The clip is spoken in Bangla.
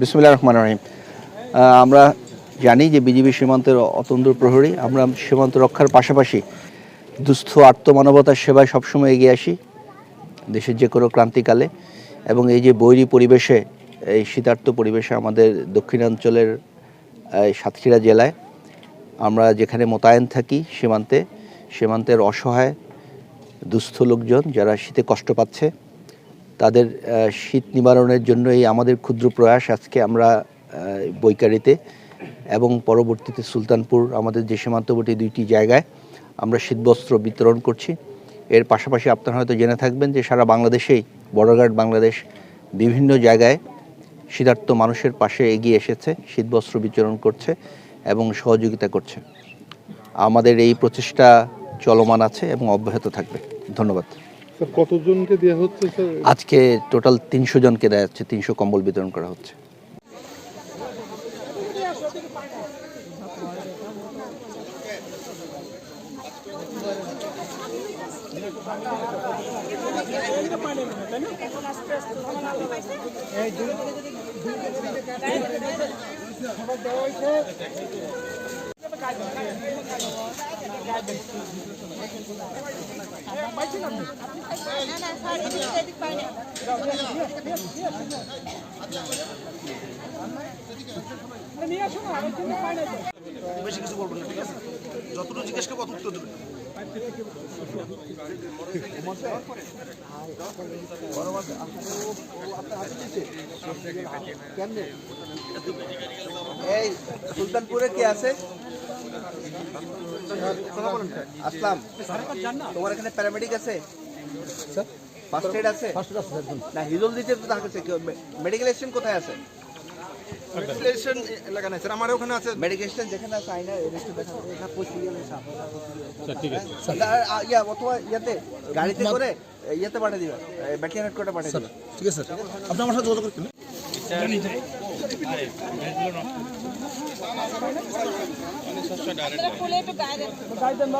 বিসমুল্লাহ রহমান রহিম। আমরা জানি যে বিজিবি সীমান্তের অতন্ত্র প্রহরী, আমরা সীমান্ত রক্ষার পাশাপাশি দুস্থ আত্মমানবতার সেবায় সবসময় এগিয়ে আসি দেশের যে কোনো ক্রান্তিকালে। এবং এই যে বৈরী পরিবেশে, এই শীতার্ত পরিবেশে আমাদের দক্ষিণাঞ্চলের সাতক্ষীরা জেলায় আমরা যেখানে মোতায়েন থাকি সীমান্তে, সীমান্তের অসহায়, দুস্থ লোকজন যারা শীতে কষ্ট পাচ্ছে তাদের শীত নিবারণের জন্য এই আমাদের ক্ষুদ্র প্রয়াস আজকে আমরা বৈকারিতে এবং পরবর্তীতে সুলতানপুর, আমাদের যে সীমান্তবর্তী দুইটি জায়গায় আমরা শীতবস্ত্র বিতরণ করছি। এর পাশাপাশি আপনারা হয়তো জেনে থাকবেন যে সারা বাংলাদেশেই, বর্ডারগার্ড বাংলাদেশ বিভিন্ন জায়গায় শীতার্থ মানুষের পাশে এগিয়ে এসেছে, শীতবস্ত্র বিতরণ করছে এবং সহযোগিতা করছে। আমাদের এই প্রচেষ্টা চলমান আছে এবং অব্যাহত থাকবে। ধন্যবাদ। স্যার, কতজনকে দেওয়া হচ্ছে আজকে টোটাল তিনশো জনকে দেওয়া যাচ্ছে তিনশো কম্বল বিতরণ করা হচ্ছে। বেশি কিছু বলব না, ঠিক আছে? যতটুকু জিজ্ঞেস করব অত উত্তর এই, সুলতানপুরে কে আছে? আসলাম। তোমার এখানে প্যারামেডিক আছে? ফার্স্ট এড আছে? না হিজল দিতে তো তার কাছে মেডিকেল স্টেশন কোথায় আছে? ভেন্টিলেশন এলাকা স্যার আমার ওখানে আছে। মেডিকেল যেখানে আছে আইনা ঠিক আছে। ইয়া অথবা ইয়াতে গাড়িতে করে ইয়েতে পাঠিয়ে দিবে। ব্যাটিয়ান হেডকোয়ার্টার পাঠিয়ে দিবে। ঠিক আছে স্যার। আপনি আমার সাথে যোগাযোগ গায়ে দেন